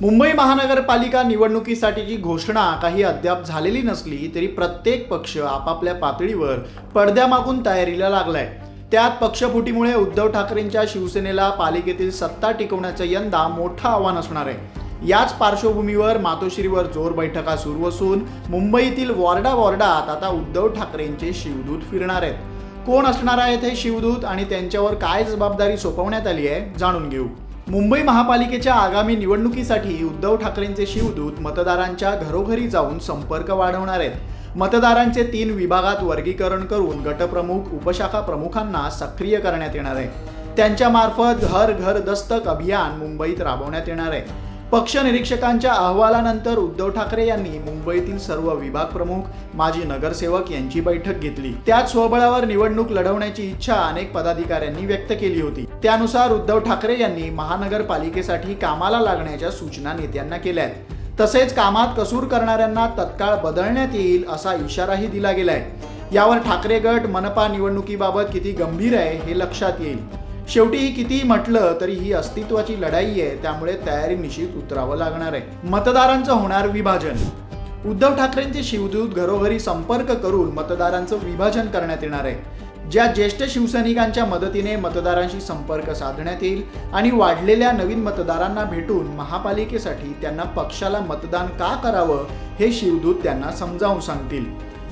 मुंबई महानगरपालिका निवडणुकीसाठीची घोषणा काही अद्याप झालेली नसली तरी प्रत्येक पक्ष आपापल्या पातळीवर पडद्यामागून तयारीला लागलाय. त्यात पक्षफुटीमुळे उद्धव ठाकरेंच्या शिवसेनेला पालिकेतील सत्ता टिकवण्याचं यंदा मोठं आव्हान असणार आहे. याच पार्श्वभूमीवर मातोश्रीवर जोर बैठका सुरू असून मुंबईतील वॉर्डा वॉर्डात आता उद्धव ठाकरेंचे शिवदूत फिरणार आहेत. कोण असणार आहेत हे शिवदूत आणि त्यांच्यावर काय जबाबदारी सोपवण्यात आली आहे जाणून घेऊ. मुंबई महापालिकेच्या आगामी निवडणुकीसाठी उद्धव ठाकरेंचे शिवदूत मतदारांच्या घरोघरी जाऊन संपर्क वाढवणार आहेत. मतदारांचे तीन विभागात वर्गीकरण करून गटप्रमुख उपशाखा प्रमुखांना सक्रिय करण्यात येणार आहे. त्यांच्यामार्फत घर घर दस्तक अभियान मुंबईत राबवण्यात येणार आहे. पक्ष निरीक्षकांच्या अहवालानंतर उद्धव ठाकरे यांनी मुंबईतील सर्व विभाग प्रमुख माजी नगरसेवक यांची बैठक घेतली. त्याच स्वबळावर निवडणूक लढवण्याची इच्छा अनेक पदाधिकाऱ्यांनी व्यक्त केली होती. त्यानुसार उद्धव ठाकरे यांनी महानगरपालिकेसाठी कामाला लागण्याच्या सूचना नेत्यांना केल्या आहेत. तसेच कामात कसूर करणाऱ्यांना तत्काळ बदलण्यात येईल असा इशाराही दिला गेलाय. यावर ठाकरे गट मनपा निवडणुकीबाबत किती गंभीर आहे हे लक्षात येईल. शेवटी ही कितीही म्हटलं तरी ही अस्तित्वाची लढाई आहे त्यामुळे तयारी निश्चित उतरावं लागणार आहे. मतदारांचं होणार विभाजन. उद्धव ठाकरेंचे शिवदूत घरोघरी संपर्क करून मतदारांचं विभाजन करण्यात येणार आहे. ज्या ज्येष्ठ शिवसैनिकांच्या मदतीने मतदारांशी संपर्क साधण्यात येईल आणि वाढलेल्या नवीन मतदारांना भेटून महापालिकेसाठी त्यांना पक्षाला मतदान का करावं हे शिवदूत त्यांना समजावून सांगतील.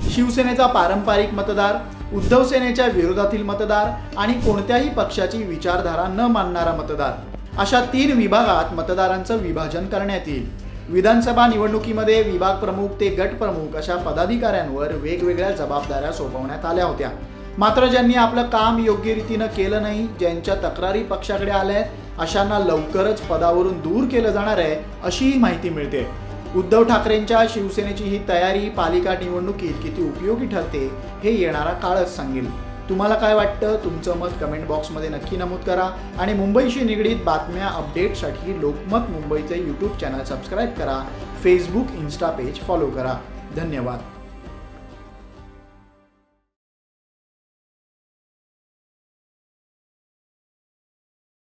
शिवसेनेचा पारंपरिक मतदार उद्धव सेनेच्या विरोधातील मतदार आणि कोणत्याही पक्षाची विचारधारा न मानणारा मतदार. अशा तीन विभागात मतदारांचं विभाजन करण्यात येईल. विधानसभा निवडणुकीमध्ये विभाग प्रमुख ते गट प्रमुख अशा पदाधिकाऱ्यांवर वेगवेगळ्या जबाबदाऱ्या सोपवण्यात आल्या होत्या. मात्र ज्यांनी आपलं काम योग्य रीतीनं केलं नाही ज्यांच्या तक्रारी पक्षाकडे आल्या आहेत अशांना लवकरच पदावरून दूर केलं जाणार आहे अशीही माहिती मिळते. उद्धव ठाकरेंच्या शिवसेनेची ही तयारी पालिका निवडणुकीत किती उपयोगी ठरते हे येणारा काळच सांगेल. तुम्हाला काय वाटतं? तुमचं मत कमेंट बॉक्समध्ये नक्की नमूद करा आणि मुंबईशी निगडीत बातम्या अपडेटसाठी लोकमत मुंबईचे यूट्यूब चॅनल सबस्क्राईब करा. फेसबुक इन्स्टा पेज फॉलो करा. धन्यवाद.